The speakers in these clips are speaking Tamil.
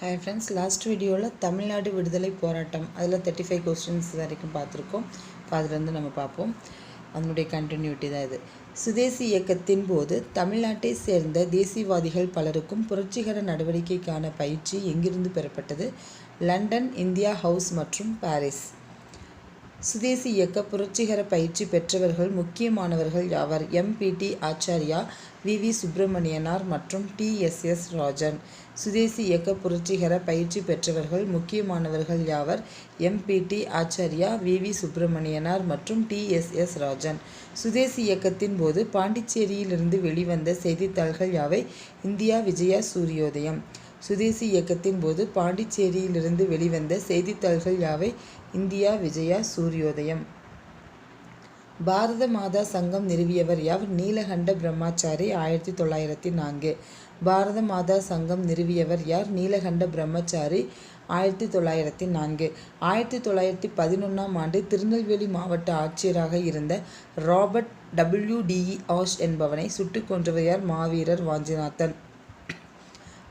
ஹாய் ஃப்ரெண்ட்ஸ் லாஸ்ட் வீடியோவில் தமிழ்நாடு விடுதலை போராட்டம் அதில் தேர்ட்டி ஃபைவ் கொஸ்டின்ஸ் வரைக்கும் பார்த்துருக்கோம். இப்போ அதுலேருந்து நம்ம பார்ப்போம். அதனுடைய கண்டினியூட்டி தான் இது. சுதேசி இயக்கத்தின் போது தமிழ்நாட்டை சேர்ந்த தேசியவாதிகள் பலருக்கும் புரட்சிகர நடவடிக்கைக்கான பயிற்சி எங்கிருந்து பெறப்பட்டது? லண்டன் இந்தியா ஹவுஸ் மற்றும் பாரிஸ். சுதேசி இயக்க புரட்சிகர பயிற்சி பெற்றவர்கள் முக்கியமானவர்கள் யாவர்? MPT Acharya V. V. Subramaniyanar மற்றும் டி. எஸ். எஸ். ராஜன். சுதேசி இயக்க புரட்சிகர பயிற்சி பெற்றவர்கள் முக்கியமானவர்கள் யாவர்? MPT Acharya V. V. Subramaniyanar மற்றும் டி. எஸ். எஸ். ராஜன். சுதேசி இயக்கத்தின் போது பாண்டிச்சேரியிலிருந்து வெளிவந்த செய்தித்தாள்கள் யாவை? இந்தியா விஜயா சூரியோதயம். சுதேசி இயக்கத்தின் போது பாண்டிச்சேரியிலிருந்து வெளிவந்த செய்தித்தாள்கள் யாவை? இந்தியா விஜயா சூரியோதயம். பாரத மாதா சங்கம் நிறுவியவர் யார்? நீலகண்ட பிரம்மாச்சாரி ஆயிரத்தி தொள்ளாயிரத்தி நான்கு. பாரத மாதா சங்கம் நிறுவியவர் யார்? நீலகண்ட பிரம்மச்சாரி ஆயிரத்தி தொள்ளாயிரத்தி நான்கு. ஆயிரத்தி தொள்ளாயிரத்தி பதினொன்றாம் ஆண்டு திருநெல்வேலி மாவட்ட ஆட்சியராக இருந்த ராபர்ட் டபிள்யூடிஇ ஆஷ் என்பவனை சுட்டுக் கொன்றவர் யார்? மாவீரர் வாஞ்சிநாதன்.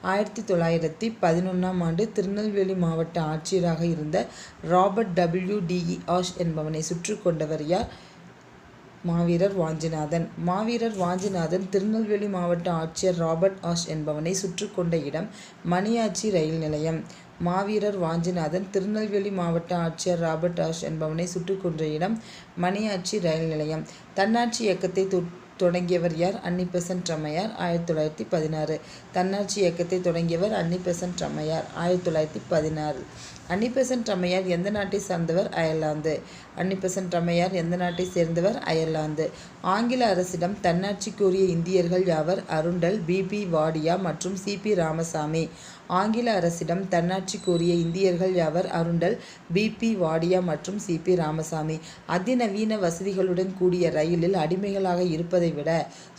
ஆயிரத்தி தொள்ளாயிரத்தி பதினொன்றாம் ஆண்டு திருநெல்வேலி மாவட்ட ஆட்சியராக இருந்த ராபர்ட் டபிள்யூ டிஇ ஆஷ் என்பவனை சுற்று கொண்டவர் யார்? மாவீரர் வாஞ்சிநாதன். மாவீரர் வாஞ்சிநாதன் திருநெல்வேலி மாவட்ட ஆட்சியர் ராபர்ட் ஆஷ் என்பவனை சுற்று கொண்ட இடம் மணியாச்சி ரயில் நிலையம். மாவீரர் வாஞ்சிநாதன் திருநெல்வேலி மாவட்ட ஆட்சியர் ராபர்ட் ஆஷ் என்பவனை சுட்டு கொன்ற இடம் மணியாச்சி ரயில் நிலையம். தன்னாட்சி இயக்கத்தை தொடங்கியவர் யார்? அன்னிபெசன்ட் ரம்மையார் ஆயிரத்தி தொள்ளாயிரத்தி பதினாறு. தன்னாட்சி இயக்கத்தை தொடங்கியவர் அன்னி பெசன்ட் ரம்மையார் ஆயிரத்தி தொள்ளாயிரத்தி பதினாறு. அன்னிபெசன்ட் ரம்மையார் எந்த நாட்டை சார்ந்தவர்? அயர்லாந்து. அன்னிபெசன்ட் அம்மையார் எந்த நாட்டை சேர்ந்தவர்? அயர்லாந்து. ஆங்கில அரசிடம் தன்னாட்சி கோரிய இந்தியர்கள் யாவர்? அருண்டல் பிபி வாடியா மற்றும் சிபி ராமசாமி. ஆங்கில அரசிடம் தன்னாட்சி கோரிய இந்தியர்கள் யாவர்? அருண்டல் பிபி வாடியா மற்றும் சிபி ராமசாமி. அதிநவீன வசதிகளுடன் கூடிய ரயிலில் அடிமைகளாக இருப்பதை விட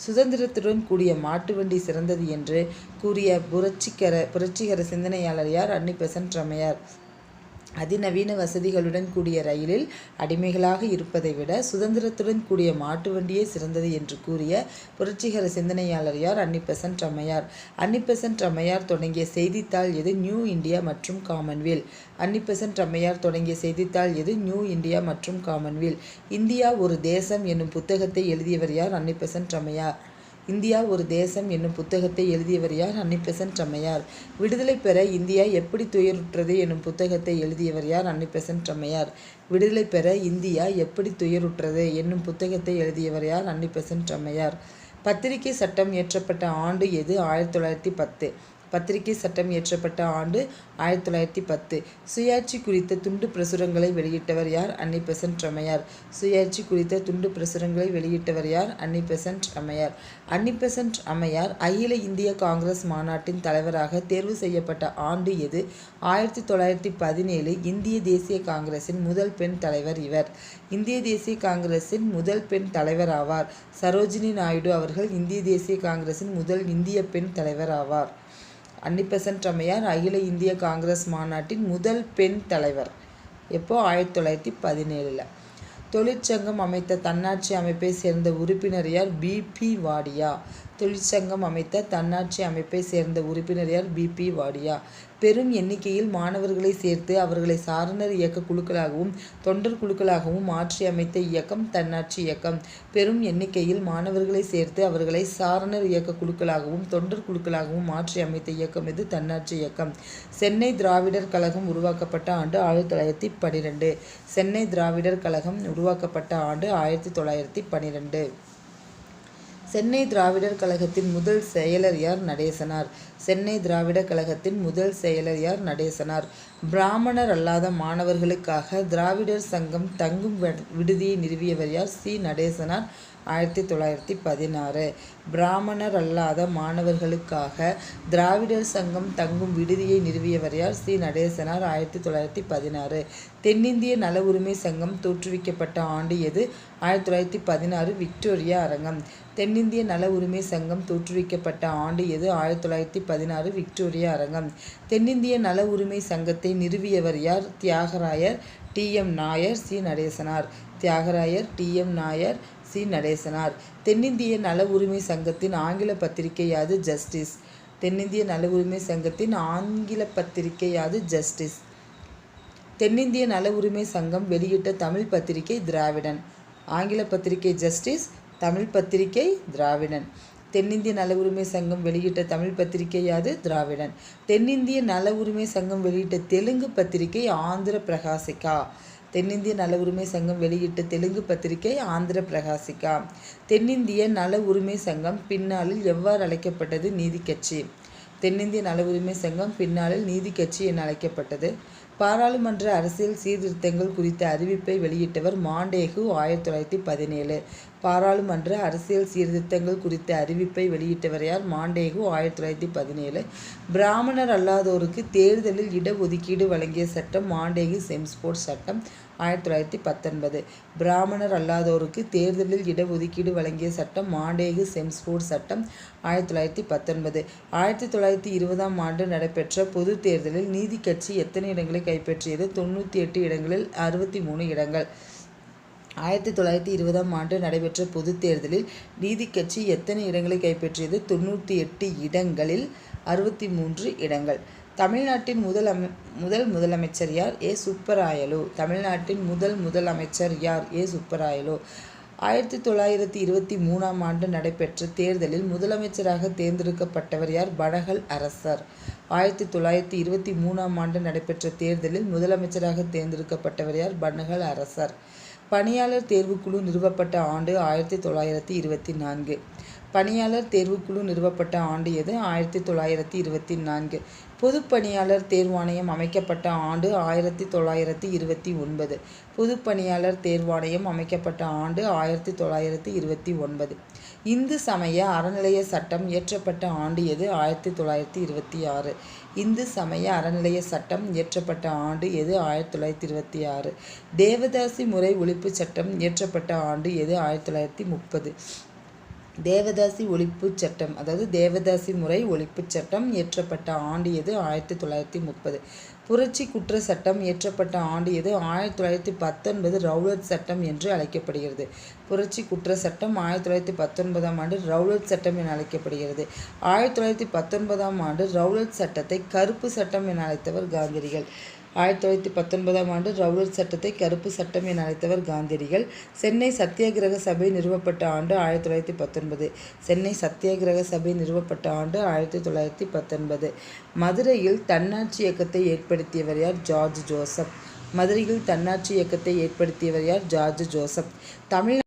சுதந்திரத்துடன் கூடிய மாட்டு வண்டி சிறந்தது என்று கூறிய புரட்சிகர புரட்சிகர சிந்தனையாளர் யார்? அன்னிபெசன்ட் ரமையார். அதிநவீன வசதிகளுடன் கூடிய ரயிலில் அடிமைகளாக இருப்பதை விட சுதந்திரத்துடன் கூடிய மாட்டு வண்டியே சிறந்தது என்று கூறிய புரட்சிகர சிந்தனையாளர் யார்? அன்னிபெசன்ட் ரம்மையார் அன்னிபெசன்ட் ரம்மையார் தொடங்கிய செய்தித்தாள் எது? நியூ இந்தியா மற்றும் காமன்வெல் அன்னிபெசன்ட் ரம்மையார் தொடங்கிய செய்தித்தாள் எது? நியூ இந்தியா மற்றும் காமன்வெல் இந்தியா ஒரு தேசம் என்னும் புத்தகத்தை எழுதியவர் யார்? அன்னிபெசன்ட் ரம்மையார் இந்தியா ஒரு தேசம் என்னும் புத்தகத்தை எழுதியவர் யார்? அன்னிபெசன்ட் அம்மையார். விடுதலை பெற இந்தியா எப்படி துயருற்றது என்னும் புத்தகத்தை எழுதியவர் யார்? அன்னிபெசன்ட் அம்மையார். விடுதலை பெற இந்தியா எப்படி துயருற்றது என்னும் புத்தகத்தை எழுதியவர் யார்? அன்னிபெசன்ட் அம்மையார். பத்திரிகை சட்டம் இயற்றப்பட்ட ஆண்டு எது? ஆயிரத்தி தொள்ளாயிரத்தி பத்து. பத்திரிகை சட்டம் இயற்றப்பட்ட ஆண்டு ஆயிரத்தி தொள்ளாயிரத்தி பத்து. சுயாட்சி குறித்த துண்டு பிரசுரங்களை வெளியிட்டவர் யார்? அன்னிபெசன்ட் ரமையார் சுயாட்சி குறித்த துண்டு பிரசுரங்களை வெளியிட்டவர் யார்? அன்னி பெசன்ட் அம்மையார். அன்னி பெசன்ட் அம்மையார் அகில இந்திய காங்கிரஸ் மாநாட்டின் தலைவராக தேர்வு செய்யப்பட்ட ஆண்டு எது? ஆயிரத்தி தொள்ளாயிரத்தி பதினேழு இந்திய தேசிய காங்கிரசின் முதல் பெண் தலைவர் இவர். இந்திய தேசிய காங்கிரசின் முதல் பெண் தலைவர் ஆவார். சரோஜினி நாயுடு அவர்கள் இந்திய தேசிய காங்கிரசின் முதல் இந்திய பெண் தலைவர் ஆவார். அன்னிபெசன்ட் அம்மையார் அகில இந்திய காங்கிரஸ் மாநாட்டின் முதல் பெண் தலைவர். எப்போ? ஆயிரத்தி தொள்ளாயிரத்தி பதினேழில். தொழிற்சங்கம் அமைத்த தன்னாட்சி அமைப்பை சேர்ந்த உறுப்பினர் யார்? பிபி வாடியா. தொழிற்சங்கம் அமைத்த தன்னாட்சி அமைப்பை சேர்ந்த உறுப்பினர் யார் பிபி வாடியா. பெரும் எண்ணிக்கையில் மாணவர்களை சேர்த்து அவர்களை சாரணர் இயக்க குழுக்களாகவும் தொண்டர் குழுக்களாகவும் மாற்றி அமைத்த இயக்கம் தன்னாட்சி இயக்கம். பெரும் எண்ணிக்கையில் மாணவர்களை சேர்த்து அவர்களை சாரணர் இயக்க குழுக்களாகவும் தொண்டர் குழுக்களாகவும் மாற்றி அமைத்த இயக்கம் இது தன்னாட்சி இயக்கம். சென்னை திராவிடர் கழகம் உருவாக்கப்பட்ட ஆண்டு ஆயிரத்தி தொள்ளாயிரத்தி பன்னிரெண்டு சென்னை திராவிடர் கழகம் உருவாக்கப்பட்ட ஆண்டு ஆயிரத்தி தொள்ளாயிரத்தி பன்னிரெண்டு சென்னை திராவிடர் கழகத்தின் முதல் செயலர் யார்? நடேசனார். சென்னை திராவிடர் கழகத்தின் முதல் செயலர் யார்? நடேசனார். பிராமணர் அல்லாத மாணவர்களுக்காக திராவிடர் சங்கம் தங்கும் விடுதியை நிறுவியவர் யார்? சி. நடேசனார். ஆயிரத்தி தொள்ளாயிரத்தி பதினாறு. பிராமணர் அல்லாத மாணவர்களுக்காக திராவிடர் சங்கம் தங்கும் விடுதியை நிறுவியவர் யார்? நடேசனார். ஆயிரத்தி தொள்ளாயிரத்தி பதினாறு. தென்னிந்திய நல உரிமை சங்கம் தோற்றுவிக்கப்பட்ட ஆண்டு எது? ஆயிரத்தி தொள்ளாயிரத்தி பதினாறு. விக்டோரியா அரங்கம். தென்னிந்திய நல உரிமை சங்கம் தோற்றுவிக்கப்பட்ட ஆண்டு எது? ஆயிரத்தி தொள்ளாயிரத்தி பதினாறு. விக்டோரியா அரங்கம். தென்னிந்திய நல உரிமை சங்கத்தை நிறுவியவர் யார்? Thyagarayar T M Nair. C Natesanar. Thyagarayar T M Nair. C Natesanar. தென்னிந்திய நல உரிமை சங்கத்தின் ஆங்கில பத்திரிகையாது ஜஸ்டிஸ். தென்னிந்திய நல உரிமை சங்கத்தின் ஆங்கில பத்திரிகை யாது ஜஸ்டிஸ். தென்னிந்திய நல உரிமை சங்கம் வெளியிட்ட தமிழ் பத்திரிகை திராவிடன். ஆங்கில பத்திரிகை ஜஸ்டிஸ் தமிழ் பத்திரிகை திராவிடன். தென்னிந்திய நல உரிமை சங்கம் வெளியிட்ட தமிழ் பத்திரிகையாது திராவிடன். தென்னிந்திய நல உரிமை சங்கம் வெளியிட்ட தெலுங்கு பத்திரிகை ஆந்திர பிரகாசிகா. தென்னிந்திய நல உரிமை சங்கம் வெளியிட்ட தெலுங்கு பத்திரிகை ஆந்திர பிரகாசிகா. தென்னிந்திய நல உரிமை சங்கம் பின்னாளில் எவ்வாறு அழைக்கப்பட்டது? நீதி கட்சி. தென்னிந்திய நல உரிமை சங்கம் பின்னாளில் நீதி கட்சி என அழைக்கப்பட்டது. பாராளுமன்ற அரசியல் சீர்திருத்தங்கள் குறித்த அறிவிப்பை வெளியிட்டவர் மாண்டேகு ஆயிரத்தி தொள்ளாயிரத்தி பதினேழு. பாராளுமன்ற அரசியல் சீர்திருத்தங்கள் குறித்த அறிவிப்பை வெளியிட்டவர் யார்? மாண்டேகு ஆயிரத்தி தொள்ளாயிரத்தி பதினேழு. பிராமணர் அல்லாதோருக்கு தேர்தலில் இடஒதுக்கீடு வழங்கிய சட்டம் மாண்டேகு செம்ஸ்போர்ட் சட்டம். ஆயிரத்தி தொள்ளாயிரத்தி பத்தொன்பது. பிராமணர் அல்லாதோருக்கு தேர்தலில் இடஒதுக்கீடு வழங்கிய சட்டம் மாண்டேகு செம்ஸ்போர்ட் சட்டம் ஆயிரத்தி தொள்ளாயிரத்தி பத்தொன்பது. ஆயிரத்தி தொள்ளாயிரத்தி இருபதாம் ஆண்டு நடைபெற்ற பொது தேர்தலில் நீதி கட்சி எத்தனை இடங்களை கைப்பற்றியது? தொண்ணூற்றி எட்டு இடங்களில் அறுபத்தி மூணு இடங்கள். ஆயிரத்தி தொள்ளாயிரத்தி இருபதாம் ஆண்டு நடைபெற்ற பொதுத் தேர்தலில் நீதி கட்சி எத்தனை இடங்களை கைப்பற்றியது? தொண்ணூற்றி எட்டு இடங்களில் அறுபத்தி மூன்று இடங்கள். தமிழ்நாட்டின் முதல் அமை முதல் முதலமைச்சர் யார்? ஏ. சுப்பராயலு. தமிழ்நாட்டின் முதல் முதலமைச்சர் யார்? ஏ. சுப்பராயலு. ஆயிரத்தி தொள்ளாயிரத்தி இருபத்தி மூணாம் ஆண்டு நடைபெற்ற தேர்தலில் முதலமைச்சராக தேர்ந்தெடுக்கப்பட்டவர் யார்? படகல் அரசர். ஆயிரத்தி தொள்ளாயிரத்தி இருபத்தி மூணாம் ஆண்டு நடைபெற்ற தேர்தலில் முதலமைச்சராக தேர்ந்தெடுக்கப்பட்டவர் யார்? பனகல் அரசர். பணியாளர் தேர்வுக்குழு நிறுவப்பட்ட ஆண்டு ஆயிரத்தி தொள்ளாயிரத்தி இருபத்தி நான்கு. பணியாளர் தேர்வுக்குழு நிறுவப்பட்ட ஆண்டு எது? ஆயிரத்தி தொள்ளாயிரத்தி இருபத்தி நான்கு. பொதுப்பணியாளர் தேர்வாணையம் அமைக்கப்பட்ட ஆண்டு ஆயிரத்தி தொள்ளாயிரத்தி இருபத்தி ஒன்பது. பொதுப்பணியாளர் தேர்வாணையம் அமைக்கப்பட்ட ஆண்டு ஆயிரத்தி தொள்ளாயிரத்தி இருபத்தி ஒன்பது. இந்து சமய அறநிலைய சட்டம் இயற்றப்பட்ட ஆண்டு எது? ஆயிரத்தி தொள்ளாயிரத்தி இருபத்தி ஆறு. இந்து சமய அறநிலைய சட்டம் இயற்றப்பட்ட ஆண்டு எது? ஆயிரத்தி தொள்ளாயிரத்தி இருபத்தி ஆறு. தேவதாசி முறை ஒழிப்பு சட்டம் இயற்றப்பட்ட ஆண்டு எது? ஆயிரத்தி தொள்ளாயிரத்தி முப்பது. தேவதாசி ஒழிப்பு சட்டம் அதாவது தேவதாசி முறை ஒழிப்பு சட்டம் இயற்றப்பட்ட ஆண்டு எது? ஆயிரத்தி தொள்ளாயிரத்தி முப்பது. புரட்சி குற்ற சட்டம் இயற்றப்பட்ட ஆண்டு எது? ஆயிரத்தி தொள்ளாயிரத்தி பத்தொன்பது ரவுலட் சட்டம் என்று அழைக்கப்படுகிறது. புரட்சி குற்ற சட்டம் ஆயிரத்தி தொள்ளாயிரத்தி பத்தொன்பதாம் ஆண்டு ரவுலட் சட்டம் என அழைக்கப்படுகிறது. ஆயிரத்தி தொள்ளாயிரத்தி பத்தொன்பதாம் ஆண்டு ரவுலட் சட்டத்தை கருப்பு சட்டம் என அழைத்தவர் காந்தியடிகள். ஆயிரத்தி தொள்ளாயிரத்தி பத்தொன்பதாம் ஆண்டு ரவுலட் சட்டத்தை கருப்பு சட்டம் என அழைத்தவர் காந்தியடிகள். சென்னை சத்தியாகிரக சபை நிறுவப்பட்ட ஆண்டு ஆயிரத்தி தொள்ளாயிரத்தி பத்தொன்பது. சென்னை சத்தியாகிரக சபை நிறுவப்பட்ட ஆண்டு ஆயிரத்தி தொள்ளாயிரத்தி பத்தொன்பது. மதுரையில் தன்னாட்சி இயக்கத்தை ஏற்படுத்தியவர் யார்? George Joseph. மதுரையில் தன்னாட்சி இயக்கத்தை ஏற்படுத்தியவர் யார்? George Joseph. தமிழ்